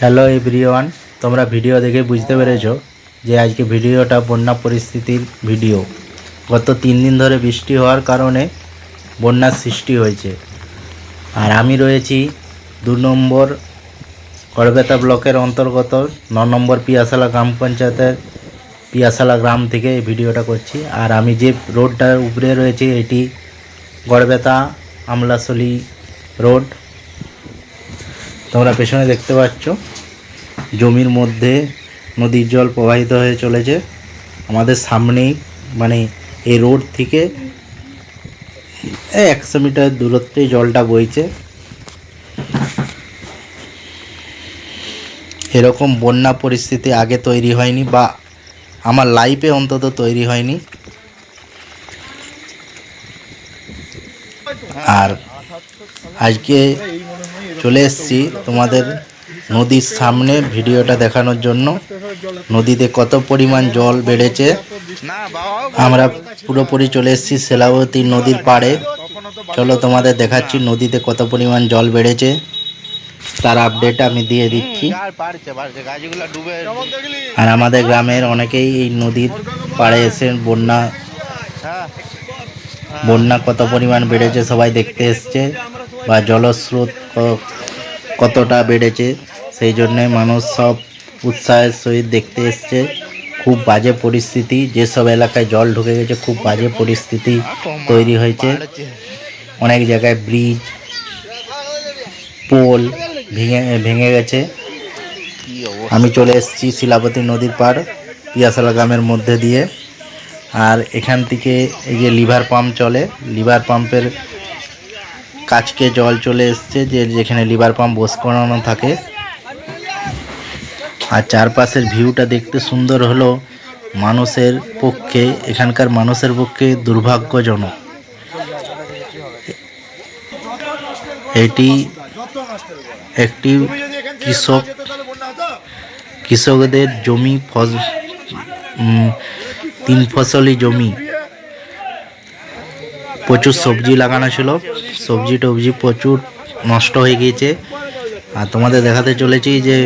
Hello everyone, তোমরা video দেখে বুঝতে পেরেছ যে আজকে ভিডিওটা বন্যা পরিস্থিতির ভিডিও। গত তিন দিন ধরে বৃষ্টি হওয়ার কারণে বন্যার সৃষ্টি হয়েছে। আর আমি রয়েছি দু নম্বর গড়বেতা ব্লকের অন্তর্গত ন নম্বর পিয়াশালা গ্রাম পঞ্চায়েতের পিয়াশালা গ্রাম থেকে এই ভিডিওটা করছি। আর আমি যে রোডটার উপরে রয়েছে, এটি গড়বেতা আমলাসলি রোড। তোমরা পেছনে দেখতে পাচ্ছ, জমির মধ্যে নদীর জল প্রবাহিত হয়ে চলেছে। আমাদের সামনেই মানে এই রোড থেকে একশো মিটার দূরত্বে জলটা বইছে। এরকম বন্যা পরিস্থিতি আগে তৈরি হয়নি বা আমার লাইফে অন্তত তৈরি হয়নি। আর আজকে চলে এসেছি তোমাদের নদীর সামনে ভিডিওটা দেখানোর জন্য। নদীতে কত পরিমাণ জল বেড়েছে। আমরা পুরোপুরি চলে এসেছি সেলাবতী নদীর পাড়ে। চলো তোমাদের দেখাচ্ছি নদীতে কত পরিমাণ জল বেড়েছে। তার আপডেট আমি দিয়ে দিচ্ছি। আর আমাদের গ্রামের অনেকেই এই নদীর পাড়ে এসে বন্যা বন্যা কত পরিমাণ বেড়েছে সবাই দেখতে এসছে বা জলস্রোত কতটা বেড়েছে সেই জন্যে মানুষ সব উৎসাহের সহিত দেখতে এসছে। খুব বাজে পরিস্থিতি যেসব এলাকায় জল ঢুকে গেছে খুব বাজে পরিস্থিতি তৈরি হয়েছে। অনেক জায়গায় ব্রিজ পোল ভেঙে ভেঙে গেছে। আমি চলে এসেছি শিলাবতী নদীর পাড়, পিয়াশালা গ্রামের মধ্যে দিয়ে। আর এখান থেকে এই যে লিভার পাম্প চলে, লিভার পাম্পের কাছকে জল চলে এসছে, যে যেখানে লিভার পাম্প বস করানো থাকে। আর চারপাশের ভিউটা দেখতে সুন্দর হলো, মানুষের পক্ষে, এখানকার মানুষের পক্ষে দুর্ভাগ্যজনক। এটি একটি কৃষক, কৃষকদের জমি তিন ফসলি জমি। প্রচুর সবজি লাগানো ছিল। সবজি টবজি প্রচুর নষ্ট হয়ে গিয়েছে। আর তোমাদের দেখাতে চলেছি যে,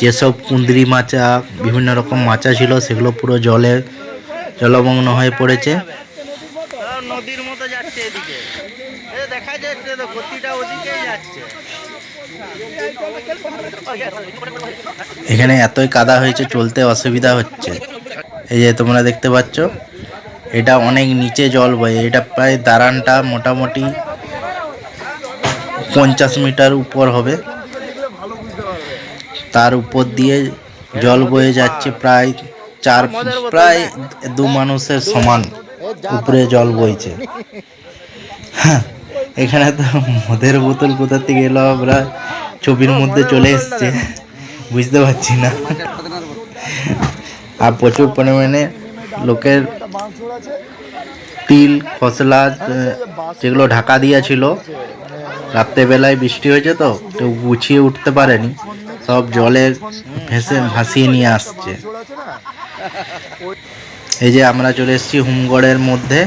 যেসব কুঁদরি মাচা, বিভিন্ন রকম মাচা ছিল, সেগুলো পুরো জলে, জলমগ্ন হয়ে পড়েছে। নদীর মতো যাচ্ছে এদিকে এ দেখা যাচ্ছে তো গতিটা ওদিকেই যাচ্ছে এখানে এতই কাদা হয়েছে চলতে অসুবিধা হচ্ছে। এই যে তোমরা দেখতে পাচ্ছ এটা অনেক নিচে জল বয়ে এটা প্রায় দাঁড়ানটা মোটামুটি পঞ্চাশ মিটার উপর হবে। তার উপর দিয়ে জল বয়ে যাচ্ছে প্রায় চার প্রায় দু মানুষের সমান উপরে জল বইছে। হ্যাঁ, এখানে তো মদের বোতল কোথা থেকে এলো আমরা? ছবির মধ্যে চলে এসছে। বুঝতে পারছি না। আর প্রচুর পরিমাণে লোকের তিল খসলা যেগুলো ঢাকা দিয়া ছিল রাত্রেবেলায় বৃষ্টি হয়েছে তো কেউ গুছিয়ে উঠতে পারেনি। সব জলে ভেসে ভাসিয়ে নিয়ে আসছে। এই যে আমরা চলে এসেছি হুমগড়ের মধ্যে।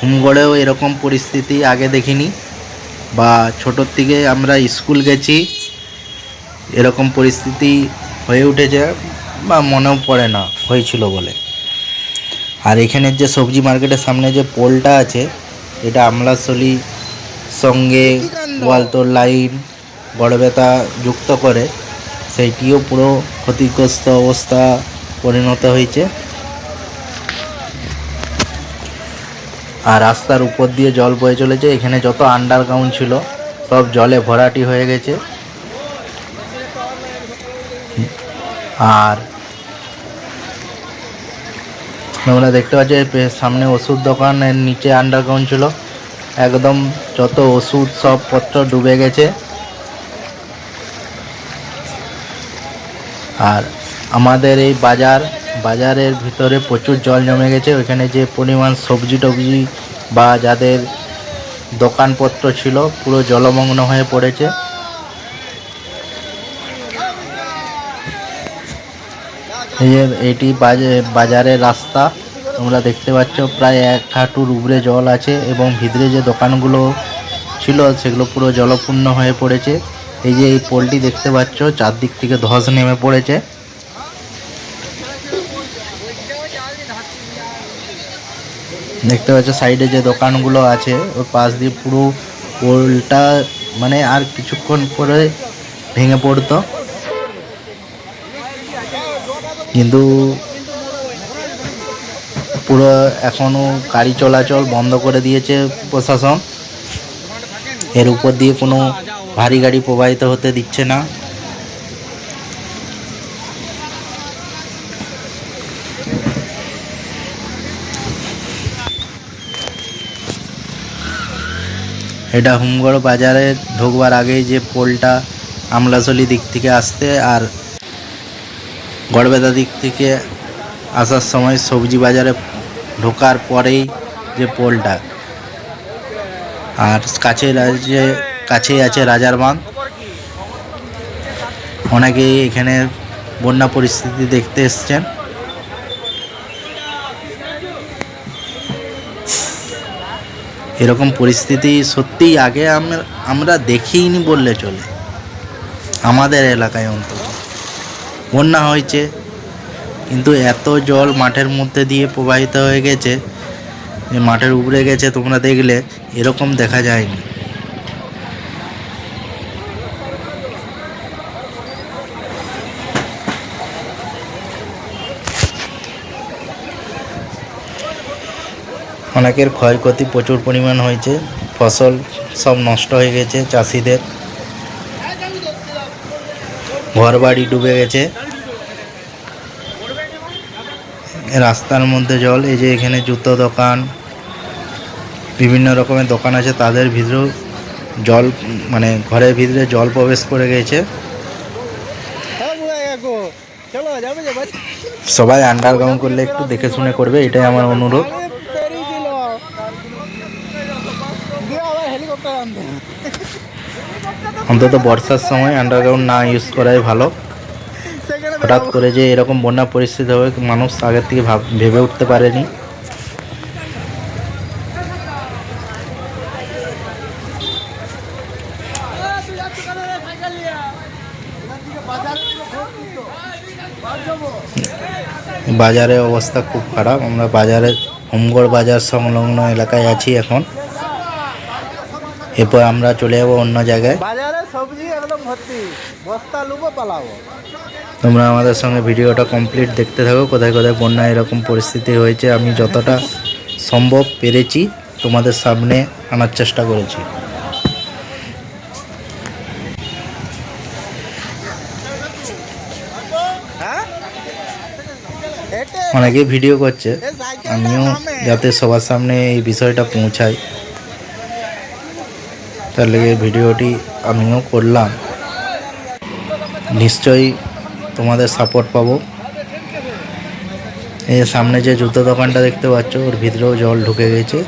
হুমগড়েও এরকম পরিস্থিতি আগে দেখিনি। বা ছোটোর থেকে আমরা স্কুল গেছি, এরকম পরিস্থিতি হয়ে উঠেছে বা মনেও পড়ে না, হয়েছিল বলে। আর এখানের যে সবজি মার্কেটের সামনে যে পোলটা আছে, এটা আমলাসলি সঙ্গে গোয়ালতোর লাইন বড়বেতা যুক্ত করে, সেইটিও পুরো ক্ষতিগ্রস্ত অবস্থা পরিণত হয়েছে। আর রাস্তার উপর দিয়ে জল বয়ে চলেছে। এখানে যত আন্ডারগ্রাউন্ড ছিল, সব জলে ভরাটি হয়ে গেছে। আর তোমরা দেখতে পাচ্ছ সামনে ওষুধ দোকানের নিচে আন্ডারগ্রাউন্ড ছিল। একদম যত ওষুধ, সব পত্র ডুবে গেছে। আর আমাদের এই বাজার বাজারের ভিতরে প্রচুর জল জমে গেছে। ওইখানে যে পরিমাণ সবজি টবজি বা যাদের দোকানপত্র ছিল, পুরো জলমগ্ন হয়ে পড়েছে। এটি বাজে- বাজারের রাস্তা। তোমরা দেখতে পাচ্ছ, প্রায় এক হাঁটুর উপরে জল আছে এবং ভিতরে যে দোকানগুলো ছিল, সেগুলো পুরো জলপূর্ণ হয়ে পড়েছে। এই যে এই পোলটি দেখতে পাচ্ছ, চারদিক থেকে ধস নেমে পড়েছে। দেখতে পাচ্ছ সাইডে যে দোকানগুলো আছে, ওর পাশ দিয়ে পুরো পোলটা মানে আর কিছুক্ষণ পরে ভেঙে পড়তো। কিন্তু পুরো এখনও গাড়ি চলাচল বন্ধ করে দিয়েছে প্রশাসন। এর উপর দিয়ে কোনো ভারী গাড়ি প্রবাহিত হতে দিচ্ছে না। এটা হুমগড় বাজারে ঢোকবার আগেই যে পোলটা আমলাচলি দিক থেকে আসতে আর গড়বেদা দিক থেকে আসার সময় সবজি বাজারে ঢোকার পরেই যে পোলটা। আর কাছে যে কাছেই আছে রাজার বাঁধ। অনেকেই এখানে বন্যা পরিস্থিতি দেখতে এসছেন। এরকম পরিস্থিতি সত্যিই আগে আমরা দেখিনি বললে চলে। আমাদের এলাকায় অন্তত। বন্যা হয়েছে, কিন্তু এত জল মাঠের মধ্যে দিয়ে প্রবাহিত হয়ে গেছে, যে মাঠের উপরে গেছে তোমরা দেখলে, এরকম দেখা যায়নি। অনেকের ক্ষয়ক্ষতি প্রচুর পরিমাণ হয়েছে, ফসল সব নষ্ট হয়ে গেছে চাষিদের। ঘর বাড়ি ডুবে গেছে। রাস্তার মধ্যে জল, এই যে এখানে জুতো দোকান, বিভিন্ন রকমের দোকান আছে, তাদের ভিতরেও জল মানে ঘরের ভিতরে জল প্রবেশ করে গেছে। সবাই আন্ডারগ্রাউন্ড করলে একটু দেখে শুনে করবে, এটাই আমার অনুরোধ। অন্তত বর্ষার সময় আন্ডারগ্রাউন্ড না ইউজ করাই ভালো। হঠাৎ করে যে এরকম বন্যা পরিস্থিতি হবে, মানুষ আগের থেকে ভাব, ভেবে উঠতে পারেনি। বাজারের অবস্থা খুব খারাপ। আমরা বাজারে, হোমগড় বাজার সংলগ্ন এলাকায় আছি এখন। এরপর আমরা চলে যাব অন্য জায়গায়। বাজারে সবজি একদম ভর্তি। বস্তা লুবো পালাবো। তোমরা আমাদের সঙ্গে ভিডিওটা কমপ্লিট দেখতে থাকো। কোথায় কোথায় বন্যা এরকম পরিস্থিতি হয়েছে আমি যতটা সম্ভব পেরেছি তোমাদের সামনে আনার চেষ্টা করেছি। হ্যাঁ? হেঁটে। অনেকেই ভিডিও করছে। আমিও যাতে সবার সামনে এই বিষয়টা পৌঁছাই তার লেগে ভিডিওটি আমিও করলাম। নিশ্চয়ই তোমাদের সাপোর্ট পাবো। এই সামনে যে জুতো দোকানটা দেখতে পাচ্ছ, ওর ভিতরেও জল ঢুকে গেছে।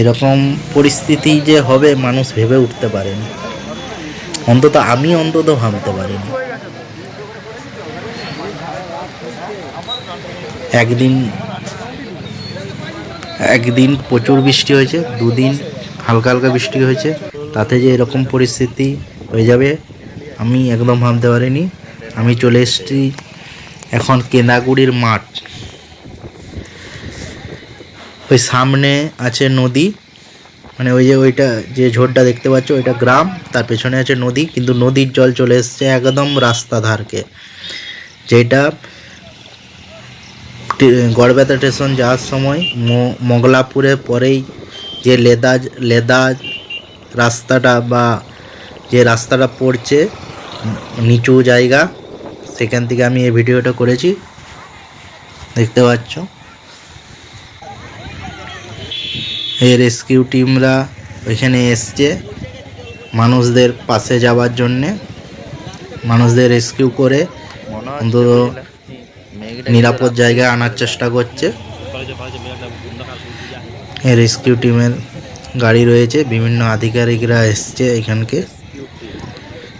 এরকম পরিস্থিতি যে হবে, মানুষ ভেবে উঠতে পারেনি। অন্তত আমি অন্তত ভাবতে পারিনি। একদিন একদিন প্রচুর বৃষ্টি হয়েছে, দুদিন হালকা হালকা বৃষ্টি হয়েছে, তাতে যে এরকম পরিস্থিতি হয়ে যাবে, আমি একদম ভাবতে পারিনি। আমি চলে এসেছি এখন কেন্দাগুড়ির মাঠ। ওই সামনে আছে নদী মানে ওই যে ওইটা যে ঝোড়টা দেখতে পাচ্ছ, ওইটা গ্রাম, তার পেছনে আছে নদী, কিন্তু নদীর জল চলে এসছে একদম রাস্তা ধারকে। যেটা গড়বেতা স্টেশন যাওয়ার সময় মগলাপুরে পরেই যে লেদা লেদা রাস্তাটা বা যে রাস্তাটা পড়ছে, নিচু জায়গা, সেখান থেকে আমি এই ভিডিওটা করেছি। দেখতে পাচ্ছ? এই রেস্কিউ টিমরা ওইখানে এসছে মানুষদের পাশে যাওয়ার জন্যে। মানুষদের রেস্কিউ করে নিরাপদ জায়গায় আনার চেষ্টা করছে। রেস্কিউ টিমের গাড়ি রয়েছে। বিভিন্ন আধিকারিকরা এসছে এখানকে।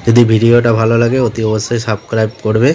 যদি ভিডিওটা ভালো লাগে, অতি অবশ্যই সাবস্ক্রাইব করবে।